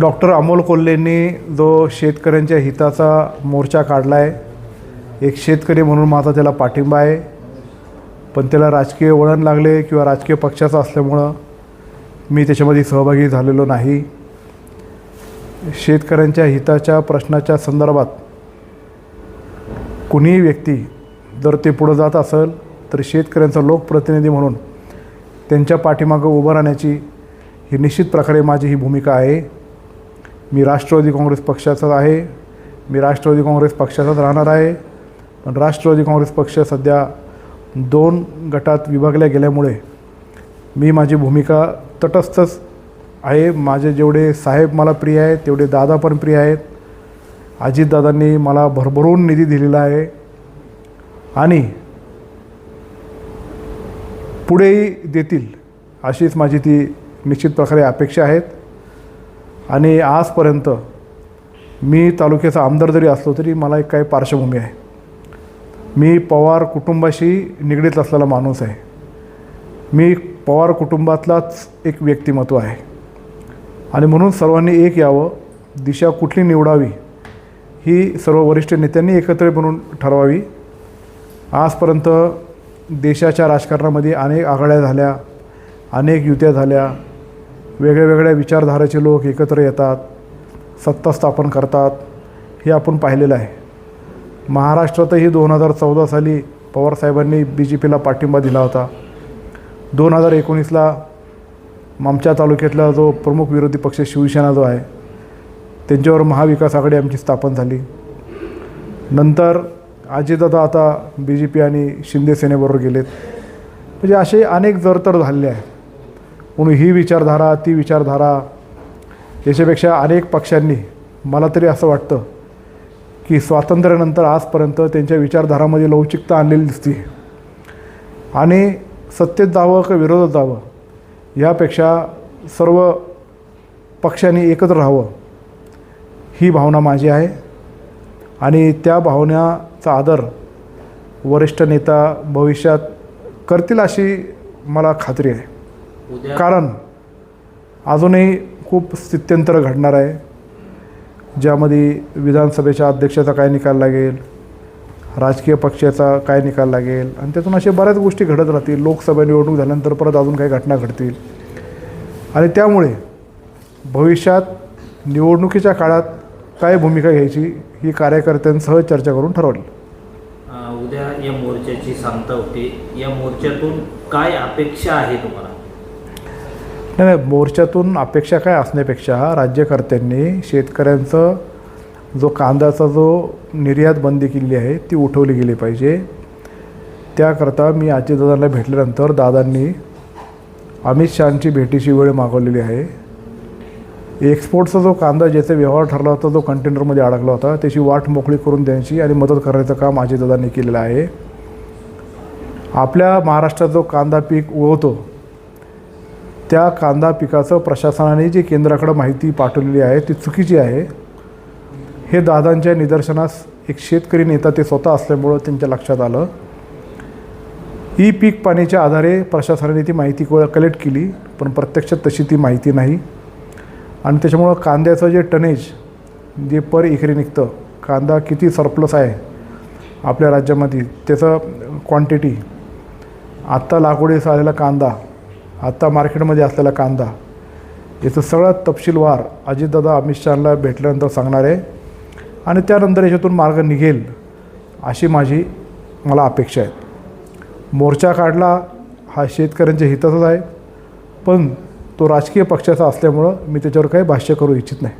Doctor Amol कोल्हेंनी जो शेतकऱ्यांच्या हिताचा मोर्चा काढला आहे एक शेतकरी म्हणून माझा त्याला पाठिंबा आहे. पण त्याला राजकीय वळण लागले किंवा राजकीय पक्षाचं असल्यामुळं मी त्याच्यामध्ये सहभागी झालेलो नाही. शेतकऱ्यांच्या हिताच्या प्रश्नाच्या संदर्भात कुणीही व्यक्ती जर ते पुढं जात असेल तर शेतकऱ्यांचा लोकप्रतिनिधी म्हणून त्यांच्या पाठीमागं उभं राहण्याची ही निश्चित प्रकारे माझी ही भूमिका आहे. मी राष्ट्रवादी काँग्रेस पक्षाचाच आहे. मी राष्ट्रवादी काँग्रेस पक्षाचाच राहणार आहे. पण राष्ट्रवादी काँग्रेस पक्ष सध्या दोन गटात विभागल्या गेल्यामुळे मी माझी भूमिका तटस्थच आहे. माझे जेवढे साहेब मला प्रिय आहेत तेवढे दादा पण प्रिय आहेत. अजितदादांनी मला भरभरून निधी दिलेला आहे. आणि पुढेही देतील अशीच माझी ती निश्चित प्रकारे अपेक्षा आहेत. आणि आजपर्यंत मी तालुक्याचा आमदार जरी असलो तरी मला एक काही पार्श्वभूमी आहे. मी पवार कुटुंबाशी निगडीत असलेला माणूस आहे. मी पवार कुटुंबातलाच एक व्यक्तिमत्व आहे. आणि म्हणून सर्वांनी एक यावं दिशा कुठली निवडावी ही सर्व वरिष्ठ नेत्यांनी एकत्र बनून ठरवावी. आजपर्यंत देशाच्या राजकारणामध्ये अनेक आघाड्या झाल्या अनेक युत्या झाल्या वेगळ्या वेगळ्या विचारधारेचे लोक एकत्र येतात सत्ता स्थापन करतात हे आपण पाहिलेलं आहे. महाराष्ट्रातही दोन हजार चौदा साली पवारसाहेबांनी बी जे पीला पाठिंबा दिला होता. दोन हजार एकोणीसला आमच्या तालुक्यातला जो प्रमुख विरोधी पक्ष शिवसेना जो आहे त्यांच्यावर महाविकास आघाडी आमची स्थापन झाली. नंतर अजितदादा आता बी जे पी आणि शिंदे सेनेबरोबर गेलेत. म्हणजे असे अनेक जरतर झालेले आहेत. म्हणून ही विचारधारा ती विचारधारा याच्यापेक्षा अनेक पक्षांनी मला तरी असं वाटतं की स्वातंत्र्यानंतर आजपर्यंत त्यांच्या विचारधारामध्ये लवचिकता आणलेली दिसते. आणि सत्तेत जावं का विरोधात जावं यापेक्षा सर्व पक्षांनी एकत्र राहावं ही भावना माझी आहे. आणि त्या भावनेचा आदर वरिष्ठ नेता भविष्यात करतील अशी मला खात्री आहे. कारण अजूनही खूप स्थित्यंतर घडणार आहे. ज्यामध्ये विधानसभेच्या अध्यक्षाचा काय निकाल लागेल राजकीय पक्षाचा काय निकाल लागेल आणि त्यातून अशा बऱ्याच गोष्टी घडत राहतील. लोकसभा निवडणूक झाल्यानंतर परत अजून काही घटना घडतील. आणि त्यामुळे भविष्यात निवडणुकीच्या काळात काय भूमिका घ्यायची ही कार्यकर्त्यांसह चर्चा करून ठरवली. उद्या या मोर्चाची सांगता होते. या मोर्चातून काय अपेक्षा आहे तुम्हाला? नाही नाही मोर्चातून अपेक्षा काय असण्यापेक्षा राज्यकर्त्यांनी शेतकऱ्यांचं जो कांद्याचा जो निर्यात बंदी केली आहे ती उठवली गेली पाहिजे. त्याकरता मी दादांना भेटल्यानंतर दादांनी अमित शहांची भेटीची वेळ मागवलेली आहे. एक्सपोर्टचा जो कांदा ज्याचा व्यवहार ठरला होता जो कंटेनरमध्ये अडकला होता त्याची वाट मोकळी करून द्यायची आणि मदत करण्याचं काम अजितदादांनी केलेलं आहे. आपल्या महाराष्ट्रात जो कांदा पीक उगवतो त्या कांदा पिकाचं प्रशासनाने जी केंद्राकडे माहिती पाठवलेली आहे ती चुकीची आहे. हे दादांच्या निदर्शनास एक शेतकरी नेता ते स्वतः असल्यामुळं त्यांच्या लक्षात आलं. ई पीक पाण्याच्या आधारे प्रशासनाने ती माहिती कलेक्ट केली पण प्रत्यक्षात तशी ती माहिती नाही. आणि त्याच्यामुळं कांद्याचं जे टनेज जे पर एकरी निघतं कांदा किती सरप्लस आहे आपल्या राज्यामध्ये त्याचं क्वांटिटी आत्ता लागवडीस आलेला कांदा आत्ता मार्केटमध्ये असलेला कांदा याचं सगळं तपशीलवार अजितदादा अमित शहाला भेटल्यानंतर सांगणार आहे. आणि त्यानंतर याच्यातून मार्ग निघेल अशी माझी मला अपेक्षा आहे. मोर्चा काढला हा शेतकऱ्यांच्या हिताचाच आहे. पण तो राजकीय पक्षाचा असल्यामुळं मी त्याच्यावर काही भाष्य करू इच्छित नाही.